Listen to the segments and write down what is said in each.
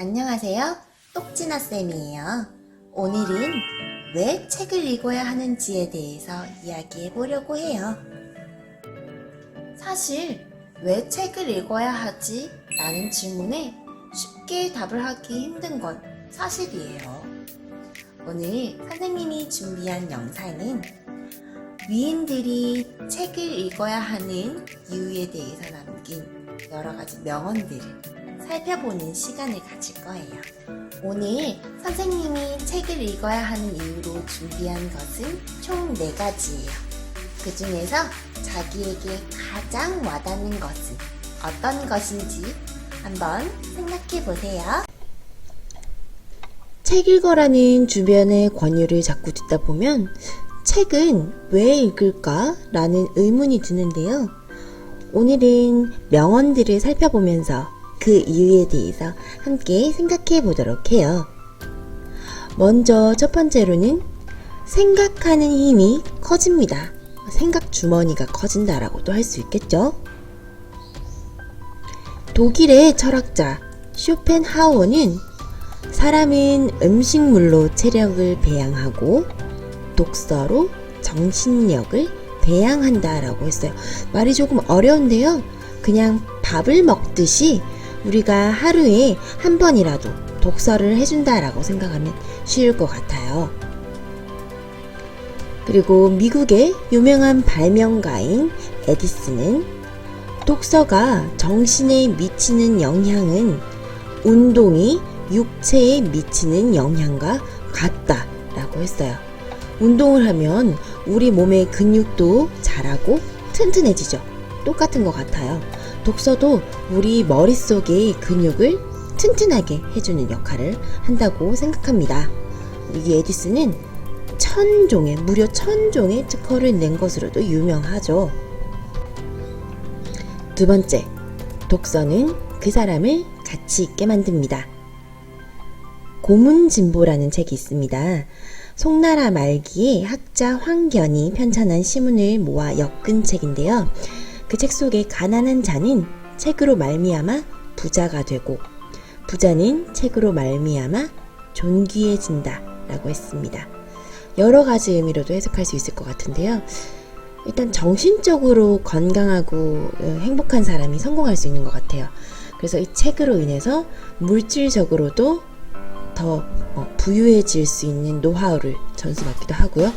안녕하세요. 똑지나쌤이에요. 오늘은 왜 책을 읽어야 하는지에 대해서 이야기해 보려고 해요. 사실, 왜 책을 읽어야 하지? 라는 질문에 쉽게 답을 하기 힘든 건 사실이에요. 오늘 선생님이 준비한 영상은 위인들이 책을 읽어야 하는 이유에 대해서 남긴 여러 가지 명언들을 살펴보는 시간을 가질 거예요. 오늘 선생님이 책을 읽어야 하는 이유로 준비한 것은 총 4가지예요. 그 중에서 자기에게 가장 와닿는 것은 어떤 것인지 한번 생각해 보세요. 책 읽어라는 주변의 권유를 자꾸 듣다 보면 책은 왜 읽을까? 라는 의문이 드는데요. 오늘은 명언들을 살펴보면서 그 이유에 대해서 함께 생각해 보도록 해요. 먼저 첫 번째로는 생각하는 힘이 커집니다. 생각 주머니가 커진다라고도 할 수 있겠죠? 독일의 철학자 쇼펜하우어는 사람은 음식물로 체력을 배양하고 독서로 정신력을 배양한다라고 했어요. 말이 조금 어려운데요. 그냥 밥을 먹듯이 우리가 하루에 한 번이라도 독서를 해준다라고 생각하면 쉬울 것 같아요. 그리고 미국의 유명한 발명가인 에디슨은 독서가 정신에 미치는 영향은 운동이 육체에 미치는 영향과 같다라고 했어요. 운동을 하면 우리 몸의 근육도 자라고 튼튼해지죠. 똑같은 것 같아요. 독서도 우리 머릿속의 근육을 튼튼하게 해주는 역할을 한다고 생각합니다. 이 에디슨은 천 종의, 무려 천 종의 특허를 낸 것으로도 유명하죠. 두 번째, 독서는 그 사람을 가치 있게 만듭니다. 고문진보라는 책이 있습니다. 송나라 말기에 학자 황견이 편찬한 시문을 모아 엮은 책인데요. 그 책 속에 가난한 자는 책으로 말미암아 부자가 되고 부자는 책으로 말미암아 존귀해진다라고 했습니다. 여러 가지 의미로도 해석할 수 있을 것 같은데요. 일단 정신적으로 건강하고 어, 행복한 사람이 성공할 수 있는 것 같아요. 그래서 이 책으로 인해서 물질적으로도 더 어, 부유해질 수 있는 노하우를 전수받기도 하고요.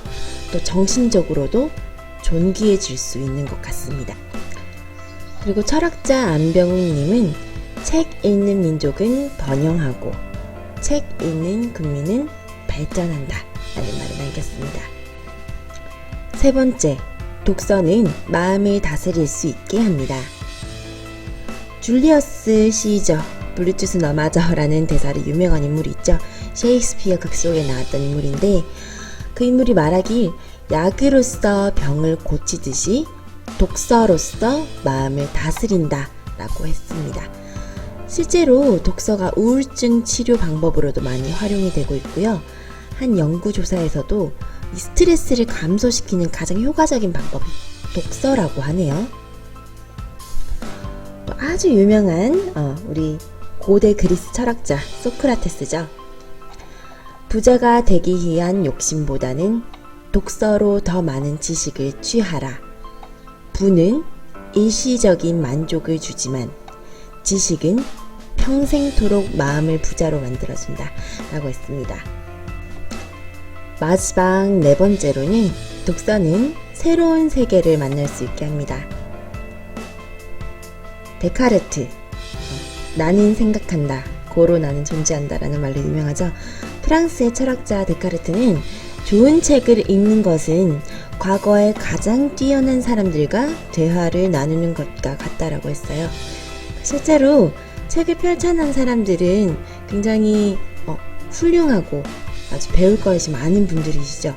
또 정신적으로도 존귀해질 수 있는 것 같습니다. 그리고 철학자 안병욱님은 책 읽는 민족은 번영하고 책 읽는 국민은 발전한다. 라는 말을 남겼습니다. 세 번째, 독서는 마음을 다스릴 수 있게 합니다. 줄리어스 시저, 블루투스 너마저라는 대사로 유명한 인물이 있죠. 셰익스피어 극 속에 나왔던 인물인데 그 인물이 말하길 약으로서 병을 고치듯이 독서로서 마음을 다스린다 라고 했습니다. 실제로 독서가 우울증 치료 방법으로도 많이 활용이 되고 있고요. 한 연구조사에서도 이 스트레스를 감소시키는 가장 효과적인 방법이 독서라고 하네요. 또 아주 유명한 어, 우리 고대 그리스 철학자 소크라테스죠. 부자가 되기 위한 욕심보다는 독서로 더 많은 지식을 취하라. 부는 일시적인 만족을 주지만 지식은 평생토록 마음을 부자로 만들어준다. 라고 했습니다. 마지막 네 번째로는 독서는 새로운 세계를 만날 수 있게 합니다. 데카르트. 나는 생각한다. 고로 나는 존재한다. 라는 말로 유명하죠. 프랑스의 철학자 데카르트는 좋은 책을 읽는 것은 과거의 가장 뛰어난 사람들과 대화를 나누는 것과 같다라고 했어요. 실제로 책을 펼쳐난 사람들은 굉장히 어, 훌륭하고 아주 배울 것이 많은 분들이시죠.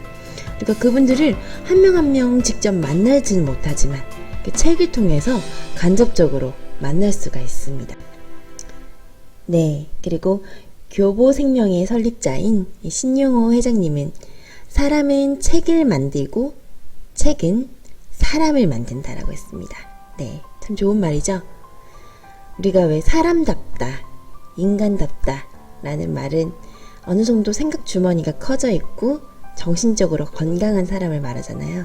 그러니까 그분들을 한 명 한 명 직접 만나지는 못하지만 그 책을 통해서 간접적으로 만날 수가 있습니다. 네, 그리고 교보생명의 설립자인 이 신용호 회장님은 사람은 책을 만들고 책은 사람을 만든다라고 했습니다. 네, 참 좋은 말이죠. 우리가 왜 사람답다, 인간답다 라는 말은 어느 정도 생각 주머니가 커져 있고 정신적으로 건강한 사람을 말하잖아요.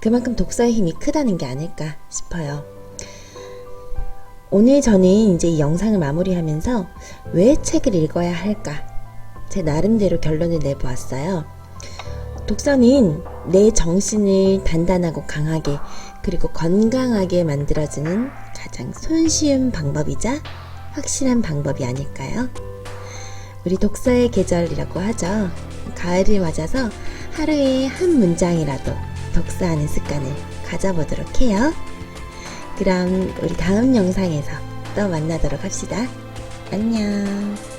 그만큼 독서의 힘이 크다는 게 아닐까 싶어요. 오늘 저는 이제 이 영상을 마무리하면서 왜 책을 읽어야 할까? 제 나름대로 결론을 내보았어요. 독서는 내 정신을 단단하고 강하게 그리고 건강하게 만들어주는 가장 손쉬운 방법이자 확실한 방법이 아닐까요? 우리 독서의 계절이라고 하죠. 가을을 맞아서 하루에 한 문장이라도 독서하는 습관을 가져보도록 해요. 그럼 우리 다음 영상에서 또 만나도록 합시다. 안녕.